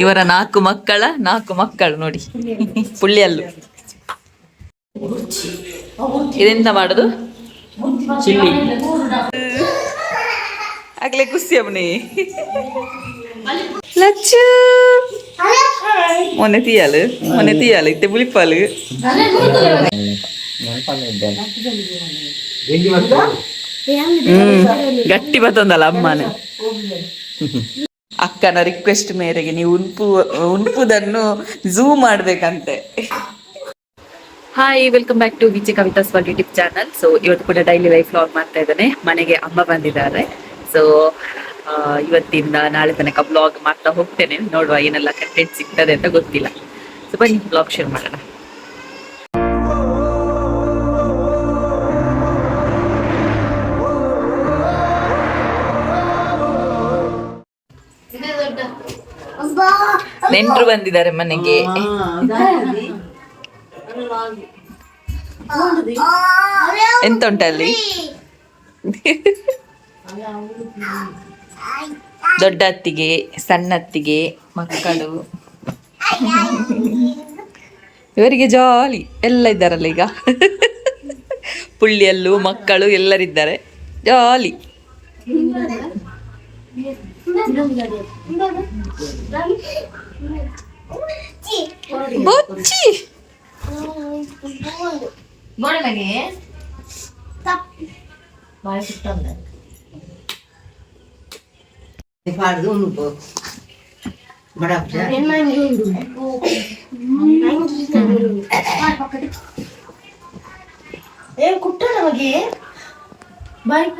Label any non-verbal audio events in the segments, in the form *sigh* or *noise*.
ಇವರ ನಾಲ್ಕು ಮಕ್ಕಳ ನಾಲ್ಕು ಮಕ್ಕಳು ನೋಡಿ. ಪುಳ್ಳಿಯಲ್ಲು. ಇದೆಂತ ಮಾಡುದು? ಚಿಲ್ಲಿ. ಆಗ್ಲೇ ಖುಷಿ ಅವನಿ. ಲಚ್ಚು. ಮೊನ್ನೆ ತೀಯಾಲು ಮೊನ್ನೆ ತೀಯಾಲು, ಇತ್ತೆ ಬುಳಿಪಾಲು ಹ್ಮ್, ಗಟ್ಟಿ ಬತ್ತೊಂದಲ್ಲ ಅಮ್ಮನ. ಅಕ್ಕನ ರಿಕ್ವೆಸ್ಟ್ ಮೇರೆಗೆ ನೀವು ಉಣ್ಪು, ಉಣ್ಪುದನ್ನು zoom ಮಾಡ್ಬೇಕಂತೆ. Hi welcome back to Viji Kavitha swag YouTube channel so ಇವತ್ತು ಕೂಡ ಡೈಲಿ ಲೈಫ್ ವ್ಲಾಗ್ ಮಾಡ್ತಾ ಇದ್ದಾನೆ. ಮನೆಗೆ ಅಮ್ಮ ಬಂದಿದ್ದಾರೆ. ಸೊ ಇವತ್ತಿಂದ ನಾಳೆ ತನಕ ಬ್ಲಾಗ್ ಮಾಡ್ತಾ ಹೋಗ್ತೇನೆ. ನೋಡುವ ಏನೆಲ್ಲ ಕಂಟೆಂಟ್ ಸಿಗ್ತದೆ ಅಂತ ಗೊತ್ತಿಲ್ಲ. ಸೊ ಬನ್ನಿ ಬ್ಲಾಗ್ ಶೇರ್ ಮಾಡೋಣ. ನೆಂಟ್ರು ಬಂದಿದ್ದಾರೆ ಮನೆಗೆ. ಎಂತ ಉಂಟಲ್ಲಿ ದೊಡ್ಡ ಅತ್ತಿಗೆ ಸಣ್ಣ ಅತ್ತಿಗೆ ಮಕ್ಕಳು. ಇವರಿಗೆ ಜಾಲಿ ಎಲ್ಲ ಇದ್ದಾರಲ್ಲ ಈಗ. ಪುಳ್ಳಿಯಲ್ಲೂ ಮಕ್ಕಳು ಎಲ್ಲರಿದ್ದಾರೆ ಜಾಲಿ. ಬೊಚ್ಚಿ ಉಂಟು. ಬಡಪ್ಪ ಬಾಯಿ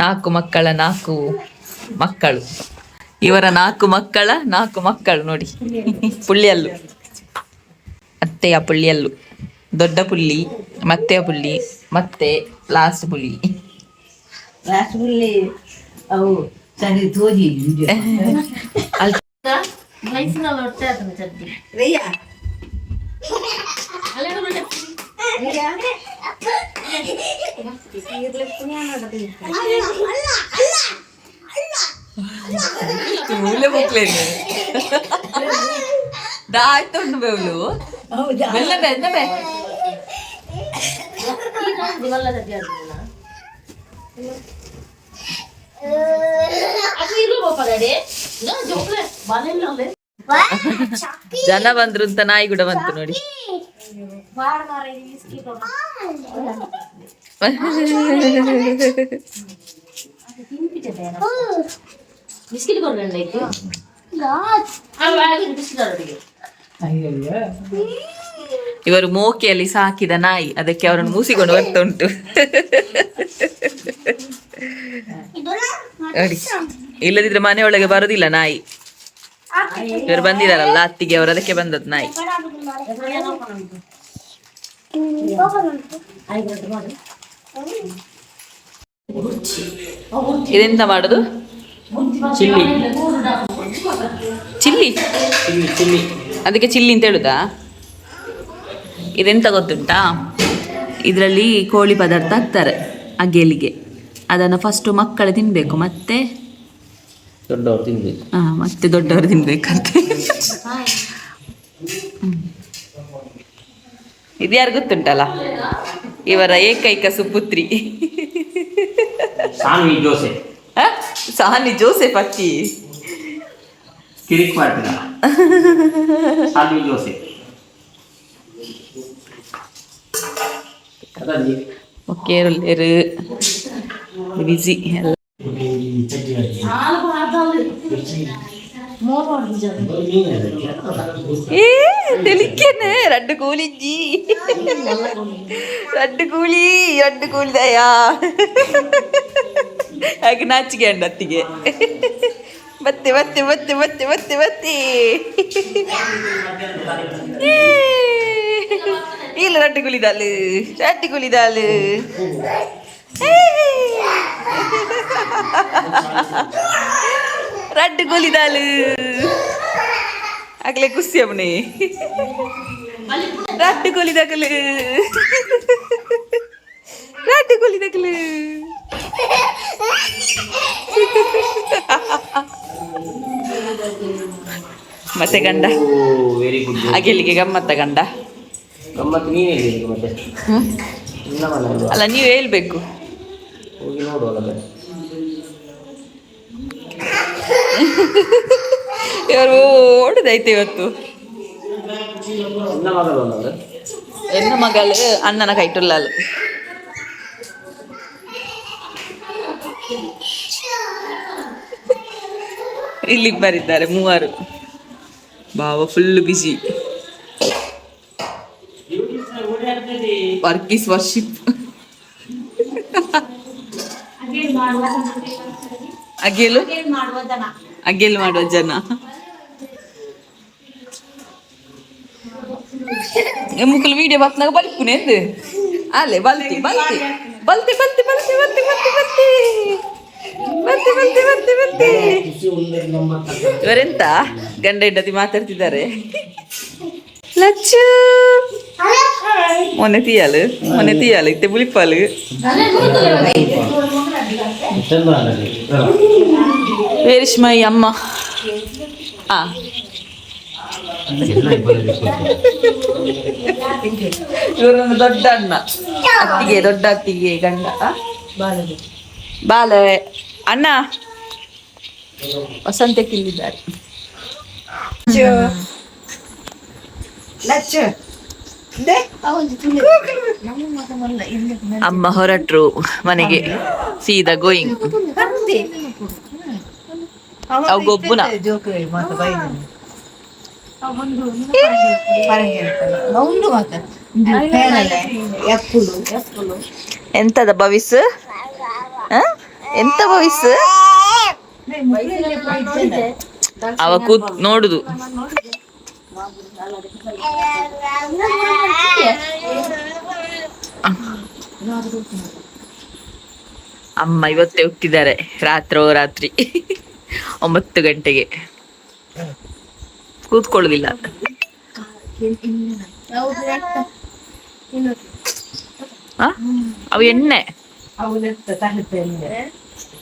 ನಾಲ್ಕು ಮಕ್ಕಳ ನಾಲ್ಕು ಮಕ್ಕಳು. ಇವರ ನಾಲ್ಕು ಮಕ್ಕಳ ನಾಲ್ಕು ಮಕ್ಕಳು ನೋಡಿ. ಪುಳ್ಳಿಯಲ್ಲು. ಅತ್ತೆಯ ಪುಳ್ಳಿಯಲ್ಲು. ದೊಡ್ಡ ಪುಳ್ಳಿ ಮತ್ತೆಯ ಪುಳ್ಳಿ ಮತ್ತೆ ಲಾಸ್ಟ್ ಪುಳ್ಳಿ. ರಾಸಗುಲ್ಲಿ ಅವು *laughs* ಅಲ್ಲ ತೋಜಿ ಅಲ್ಲಿ. ವಯಸ್ಸಿನ ಹೊಟ್ಟೆ ಆತನ ಚಡ್ಡಿ ರಯ್ಯ ಮೂಲೆ ಮುಕ್ಲೇನು ದಾಯ್ತುಂಡು ಬೇವ್ಲು ಹೌದಾ ಬೆಲ್ಲ ಬೆ ಎಂತ ಬೆ ದಿವಲ್ಲ ಚಡ್ಡಿ ಆಡ್ತಿಲ್ಲ ಅದು ಇರು ಪಾಪ ಡ್ಯಾಡಿ ಜೋಕ್ಲೆ ಬಾಲೆಲ್ಲ ಅಲ್ಲೇ ಜನ ಬಂದ್ರು ಅಂತ ನಾಯಿ ಕೂಡ ಬಂತು ನೋಡಿ ಬಾಡ ಮಾರ ಬಿಸ್ಕಿಟ್ ಇವರು ಮೋಕೆಯಲ್ಲಿ ಸಾಕಿದ ನಾಯಿ. ಅದಕ್ಕೆ ಅವರನ್ನು ಮೂಸಿಕೊಂಡು ಬರ್ತಾ ಉಂಟು. ನೋಡಿ. ಇಲ್ಲದಿದ್ರೆ ಮನೆಯೊಳಗೆ ಬರುದಿಲ್ಲ ನಾಯಿ. ಇವರು ಬಂದಿದಾರಲ್ಲ ಅತ್ತಿಗೆ ಅವರು, ಅದಕ್ಕೆ ಬಂದದ್ದು ನಾಯಿ. ಇದೆಂತ ಮಾಡುದು? ಚಿಲ್ಲಿ. ಚಿಲ್ಲಿ? Chilli chilli. ಅದಕ್ಕೆ ಚಿಲ್ಲಿ ಅಂತ ಹೇಳುದಾ? ಇದೆಂತ ಗೊತ್ತುಂಟಾ? ಇದರಲ್ಲಿ ಕೋಳಿ ಪದಾರ್ಥ ಹಾಕ್ತಾರೆ ಅಗೇಲಿಗೆ ಅದನ್ನು ಫಸ್ಟು ಮಕ್ಕಳು ತಿನ್ನಬೇಕು ಮತ್ತೆ? ದೊಡ್ಡವರು ತಿನ್ಬೇಕು. ಆ, ಮತ್ತೆ ದೊಡ್ಡವರು ತಿನ್ಬೇಕಂತ. ಇದು ಯಾರು ಗೊತ್ತುಂಟಲ್ಲ? ಇವರ ಏಕೈಕ ಸುಪುತ್ರಿ. ಸಾನ್ವಿ ದೋಸೆ ಆ? ಸಾನಿ ಜೋಸೆಫ್ ಅಕ್ಕಿ ಕಿರಿಕ್ ಮಾಡ್ತೀರ ಸಾನ್ವಿ ದೋಸೆ ಅದಲ್ಲಿ ಒಕ್ಕೇರುಳ್ಳೇರು ಬಿಸಿ ಎಲ್ಲ ಮೂರು ಮಾಡಿದ್ರು ಏ ತೆಲಿಕ್ಕೇನೆ ರಡ್ಡು ಕೂಲಿಜ್ಜಿ ರಡ್ಡು ಕೂಲಿ ರಡ್ಡು ಕೂಲಿದಯಾ ಹಾಗೆ ನಾಚಿಕೆ ಅಂಡ ಅತ್ತಿಗೆ. ಮತ್ತೆ ಮತ್ತೆ ಮತ್ತೆ ಮತ್ತೆ ಮತ್ತೆ ಮತ್ತೆ ಏ, ಇಲ್ಲ ರಡ್ಡು ಕುಲಿದಾಲು ರಡ್ಡು ಕುಲಿದಾಲು ಏ. ರಡ್ಡು ಕುಲಿದಾಲು ಆಗ್ಲೇ ಖುಷಿ ಅವನಿ. ರಡ್ಡು ಕೊಲಿದಾಗಲು ಮತ್ತೆ ಗಂಡ? ವೆರಿ ಗುಡ್ ಅಗೆಲಿಗೆ ಗಮ್ಮತ್ತ ಗಂಡ? ಗಮ್ಮತ್ತು ನೀನೇ ಹೇಳಿದ್ದು ಮತ್ತೆ? ಅಲ್ಲ ನೀವು ಹೇಳ್ಬೇಕು. ಹೋಗಿ ನೋಡುವಲ್ಲ. ಇವರು ಓಡುದೈತೆ ಇವತ್ತು. ಎನ್ನ ಮಗಳು ಅಣ್ಣನ ಕೈಟುಳ್ಳಲು ಇಲ್ಲಿಗೆ ಬರಿದ್ದಾರೆ ಮೂವರು. ಬಾವ full busy work is worship ಅಗೆಲು ಅಗೆಲು ಮಾಡುವ ಜನ ಮುಕ್ಕಲು ವಿಡಿಯೋ ಬತ್ನಾಗ ಬಲ್ಪುನೆ ಎಂದು ಅಲ್ಲೇ ಬಲ್ತಿ ಬಲ್ತಿ ಬಲ್ತಿ ಬಲ್ತಿ ಬಲ್ತಿ ಬಲ್ತಿ ಬಲ್ತಿ ಬಲ್ತಿ ಇವರೆಂತ ಗಂಡ ಹೆಂಡತಿ ಮಾತಾಡ್ತಿದ್ದಾರೆ? ಲಚ್ಚು. ಮೊನ್ನೆ ತೀಯಾಲು ಮೊನ್ನೆ ತೀಯಾಲು ಇತ್ತೆ ಬುಳಿಪಾಲು ವೇರಿಷ್ಮೈ ಅಮ್ಮ? ಆ. ಇವರೊಂದು ದೊಡ್ಡ ಅಣ್ಣ. ಅತ್ತಿಗೆ ದೊಡ್ಡ ಅತ್ತಿಗೆ ಗಂಡ. ಬಾಲ ಬಾಲೆ ಅಣ್ಣ. ವಸಂತೆ ಕಿಲ್ಲಿದ್ದಾರೆ ಅಮ್ಮ ಹೊರಟ್ರು ಮನೆಗೆ. ಸೀದಾ ಗೋಯಿಂಗ್. ಅವಗೊಬ್ಬನ ಎಂತದ ಭವಿಸ್ ಎಂತ ವಯಸ್ಸು ಅವ ಕೂತ್ ನೋಡುದು. ಅಮ್ಮ ಇವತ್ತೇ ಹುಟ್ಟಿದ್ದಾರೆ, ರಾತ್ರೋ ರಾತ್ರಿ. ಒಂಬತ್ತು ಗಂಟೆಗೆ. ಕೂತ್ಕೊಳ್ಳುದಿಲ್ಲ? ಅವು ಎಣ್ಣೆ.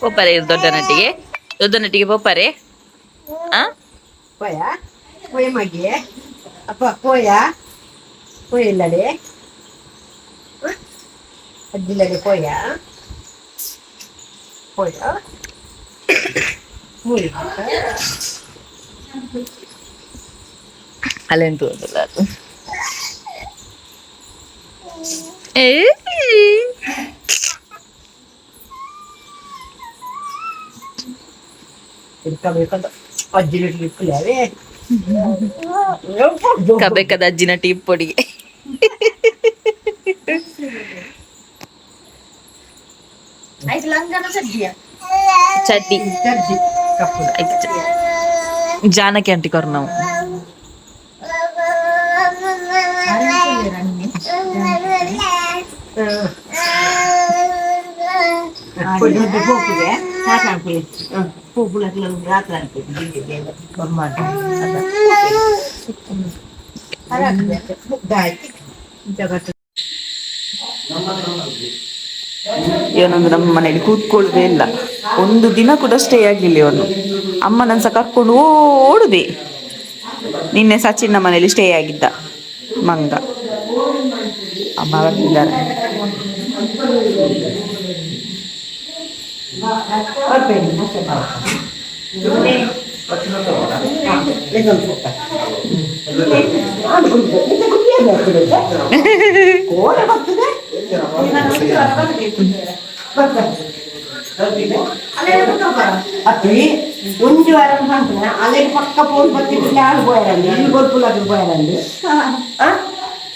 ಪೋಪರೆ ಇದು ದೊಡ್ಡ ನಟಿಗೆ ದೊಡ್ಡ ನಟಿಗೆ ಪೋಪರೆ ಆ ಪೋಯ ಪೋಯ ಮಗಿ ಅಪ್ಪ ಪೋಯ ಪೋಯ ಇಲ್ಲಡೆ ಅಜ್ಜಿಲ್ಲಡೆ ಪೋಯ ಪೋಯ ಪೋಯ ಅಲ್ಲೆಂಟು ಅದಲ್ಲ ಅದು ಕಬೇಕದ ಅಜ್ಜಿನ ಟೀ ಪುಡಿ ಚಟ್ನಿ ಜಾನಕಿ ಅಂಟಿಕೋರು ನಾವು పొద్దున్న పోపుగా సాటానికి పోపులు అట్లా రాత్రి అనిపించింది ಜಗತ್ತು ಇವನೊಂದು ನಮ್ಮ ಮನೆಯಲ್ಲಿ ಕೂತ್ಕೊಳ್ಳುದೇ ಇಲ್ಲ ಒಂದು ದಿನ ಕೂಡ ಸ್ಟೇ ಆಗಿಲ್ಲ ಇವನು ಅಮ್ಮನ ಸಹ ಕರ್ಕೊಂಡು ಓಡುದೆ ನಿನ್ನೆ ಸಚಿನ್ನ ಮನೆಯಲ್ಲಿ ಸ್ಟೇ ಆಗಿದ್ದ ಮಂಗ ಅಮ್ಮ ಬರ್ತಿದ್ದಾರೆ Vabbè, lascia parlare. Le sono fatte. Ah, non mi sa che Ora fatte అప్పుడు ఉంచి వరకు అంటున్నా అలాగే పక్క పోలు పత్తి పిల్లలు పోయారండి ఇల్లు గొడుపులకు పోయారండి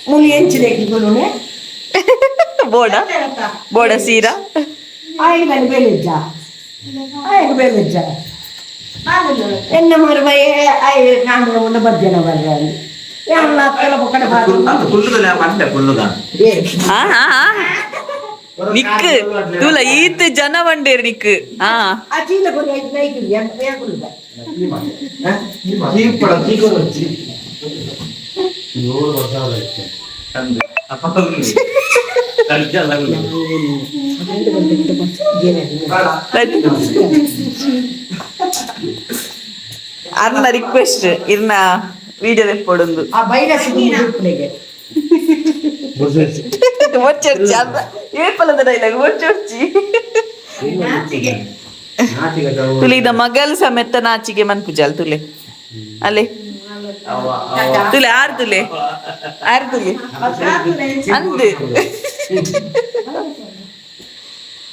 ములి ఎంచి దగ్గర ಬೋಡ ಬೋಡ ಸೀರಾ ఆయన దాని వెళ్ళొచ్చా ఆయన వెళ్ళొచ్చా ఎన్న మరి ఆయన కాంగ్రెస్ ఉన్న మధ్యాహ్నం వర్గాలు ఏమన్నా అక్కల ఒక్కడ అంత ఫుల్గా పంటే ఫుల్గా ಆ, ಆ, ಆ. ನಿಕ್ ತುಲ ಈತ್ ಜನ ಬಂಡೇರ್ ನಿಕ್ ಹಾ *laughs* ಅರ್ನ ರಿಕ್ವೆಸ್ಟ್ ಇರ್ನ ವಿಡಿಯೋ ಎಪ್ಪೊಡೊಂದು ಏಪಲದ ಮಗಲ್ ಸಮೇತ ನಾಚಿಗೆ ಮನ್ಪುಜಲ್ ತುಲೆ. ಅಲ್ಲೇ. ತುಲೆ ಆರು ತುಲೆ ಆರು ತುಲೆ ಅಂದು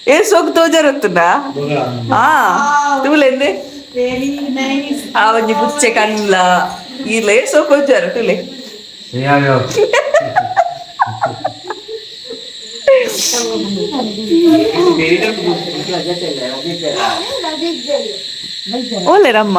ಏ ಸೋಕ್ ತೋಜರತ್ತುನಾ ಹಾ ತುಲೆಂದೆ ಅವನಿ ಪುಚ್ಚೆ ಕಣ್ಲ ಇಲ್ಲ ಏ ಸೋಕ್ ತೋಜರ ತುಲೆ ಓಲೆ ರಮ್ಮ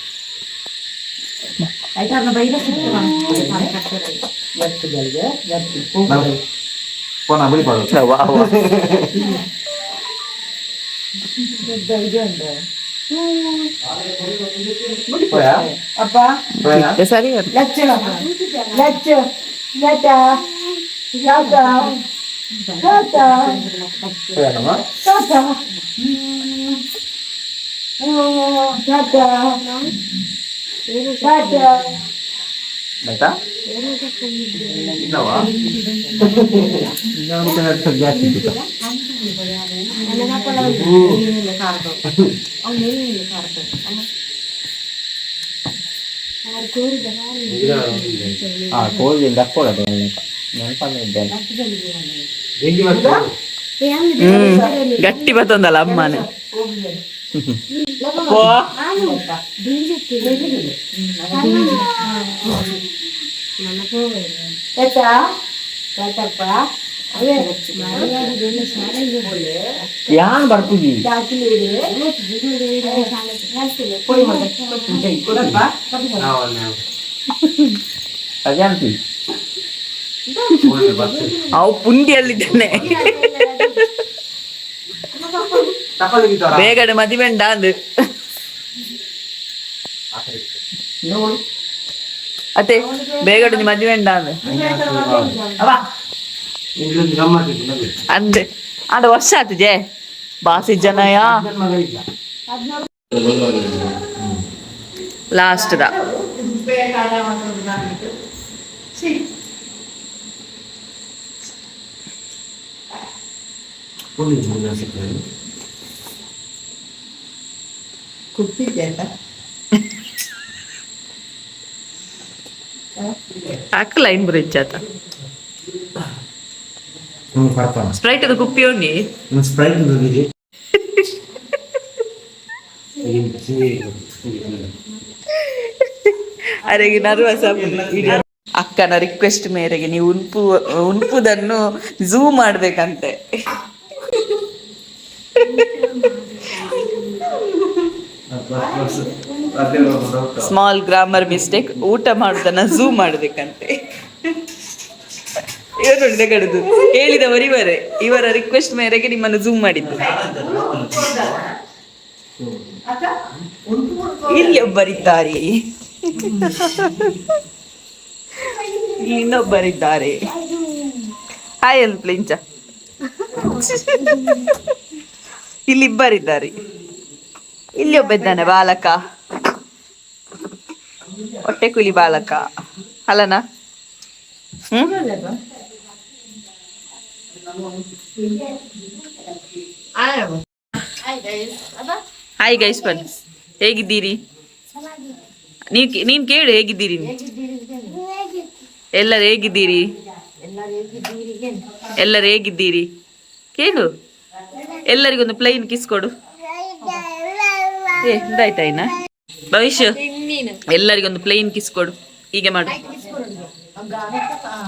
*laughs* Dadah. Uh, ಆಯ್ತಾ? ಇಲ್ಲವಾ? ಗಟ್ಟಿ ಬರ್ತದಲ್ಲ ಅಮ್ಮನೇ. ಯಾನ್ ಬರ್ತೀವಿ ಅವು ಪುಂಡಿಯಲ್ಲಿದ್ದಾನೆ ಬೇಗಡೆ ಮದಿವೆಂಡ ಅಂದು ಅತ್ತೆ ಬೇಗಡೆ ಮದಿವೆಂಡ ಅಂದು ಇಂಗ್ಲಿಷ್ ಗಮ್ಮತ್ತಿತ್ತು ಅಂದೆ ಆಡ ವರ್ಷ ಆತು ಜೇ ಬಾಸಿ ಜನಯ ಲಾಸ್ಟ್ ದ ಕುಪ್ಪಿದ್ಯಲ್ಲ ಹಾಕು ಲೈನ್ ಬ್ರಿಡ್ಜ್ ಆತ. ಸ್ಪ್ರೈಟ್ ಅದು ಕುಪ್ಪಿ ಹೋಗಿ. ಸ್ಪ್ರೈಟ್ ಅರೆಗೆ ನರ್ವಸ್ ಅಕ್ಕನ ರಿಕ್ವೆಸ್ಟ್ ಮೇರೆಗೆ ನೀವು ಉನ್ಪು ಉನ್ಪುದನ್ನು ಝೂ ಮಾಡ್ಬೇಕಂತೆ. ಸ್ಮಾಲ್ ಗ್ರಾಮರ್ ಮಿಸ್ಟೇಕ್ ಊಟ ಮಾಡುದನ್ನ ಝೂಮ್ ಮಾಡಬೇಕಂತೆ ಕಡುದು ಹೇಳಿದವರು ಇವರೇ ಇವರ ರಿಕ್ವೆಸ್ಟ್ ಮೇರೆಗೆ ನಿಮ್ಮನ್ನು ಝೂಮ್ ಮಾಡಿದ್ದು. ಇಲ್ಲಿ ಒಬ್ಬರಿದ್ದಾರೆ. ಇನ್ನೊಬ್ಬರಿದ್ದಾರೆ. ಹಾಯ್ ಅಲ್ ಪ್ಲಿಂಚ ಇಲ್ಲಿ ಇಬ್ಬರಿದ್ದಾರೆ. ಇಲ್ಲಿ ಒಬ್ಬ ಇದ್ದಾನೆ, ಬಾಲಕ. ಹೊಟ್ಟೆ ಕುಲಿ ಬಾಲಕ. ಅಲ್ಲನ? ಹ್ಮ್? ಹಾಯ್ ಗೈಸ್ ಬನ್ನಿ. ಹೇಗಿದ್ದೀರಿ? ಕೇ- ನೀನ್ ಕೇಳು, ಹೇಗಿದ್ದೀರಿ? ಎಲ್ಲರೂ ಹೇಗಿದ್ದೀರಿ? ಎಲ್ಲರೂ ಹೇಗಿದ್ದೀರಿ? ಕೇಳು. ಎಲ್ಲರಿಗೊಂದು ಪ್ಲೈನ್ ಕಿಸ್ ಕೊಡು. ಏ ಇದಾಯ್ತಾ ಇನ್ನ? ಭವಿಷ್ಯ. ಎಲ್ಲರಿಗೊಂದು ಪ್ಲೇನ್ ಕಿಸ್ ಕೊಡು. ಹೀಗೆ ಮಾಡು.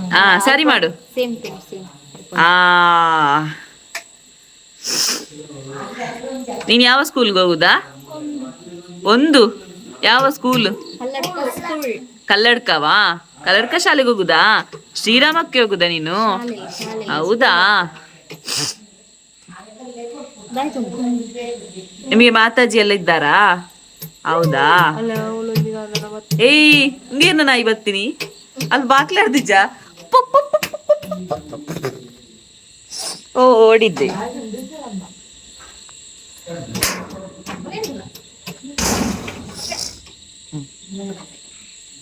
ಹಾ ಸರಿ ಮಾಡು. ಆ. ನೀನ್ ಯಾವ ಸ್ಕೂಲ್ಗೆ ಹೋಗುದಾ? ಒಂದು. ಯಾವ ಸ್ಕೂಲ್ ಕಲ್ಲಡ್ಕವಾ? ಕಲ್ಲಡ್ಕ ಶಾಲೆಗೆ ಹೋಗುದಾ? ಶ್ರೀರಾಮಕ್ಕೆ ಹೋಗುದಾ ನೀನು? ಹೌದಾ? ನಿಮಗೆ ಮಾತಾಜಿ ಎಲ್ಲ ಇದ್ದಾರಾ ಹೌದಾ ಏಯ್ ಹಿಂಗೇನ ನಾ ಇವತ್ತಿನಿ? ಅಲ್ಲಿ ಬಾಕ್ಲೆ ಹಿಡ್ದಿಜ್ಜ ಓ ಓಡಿದ್ದೆ.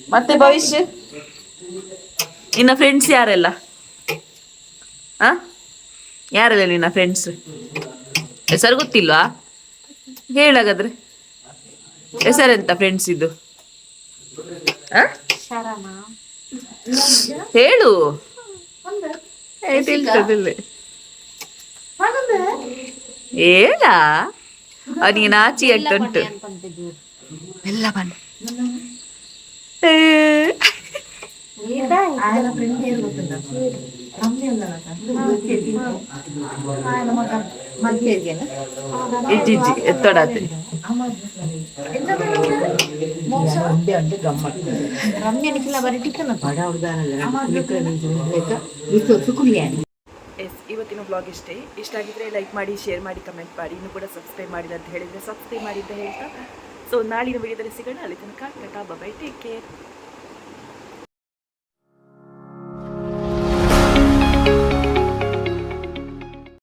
ಮತ್ತೆ ಭವಿಷ್ಯ? ನಿನ್ನ ಫ್ರೆಂಡ್ಸ್ ಯಾರೆಲ್ಲ? ಆ ಯಾರೆಲ್ಲ ನಿನ್ನ ಫ್ರೆಂಡ್ಸ್ ಹೆಸರು ಗೊತ್ತಿಲ್ವಾ? ಹೇಳಾಗಾದ್ರೆ ಹೆಸರೆಂತ ಫ್ರೆಂಡ್ಸ್ ಇದು? ಆ? ಹೇಳು. ಹೇಳ? ಅವನಿಗೆ ನಾಚಿ ಆಗ್ತುಂಟು ಎಲ್ಲ ಬನ್ನಿ ಏ. ಇವತ್ತಿನ ಬ್ಲಾಗ್ ಇಷ್ಟೇ. ಇಷ್ಟ ಆಗಿದ್ರೆ ಲೈಕ್ ಮಾಡಿ ಶೇರ್ ಮಾಡಿ ಕಮೆಂಟ್ ಮಾಡಿ. ಇನ್ನು ಕೂಡ ಸಬ್ಸ್ಕ್ರೈಬ್ ಮಾಡಿಲ್ಲ ಅಂತ ಹೇಳಿದರೆ ಸಬ್ಸ್ಕ್ರೈಬ್ ಮಾಡಿ ಅಂತ ಹೇಳ್ತಾ. ಸೊ ನಾಳಿನ ವಿಡಿಯೋದಲ್ಲಿ ಸಿಗೋಣ. ಅಲ್ಲಿ ತನಕ, ಟಾಟಾ ಬೈ ಟೇಕ್ ಕೇರ್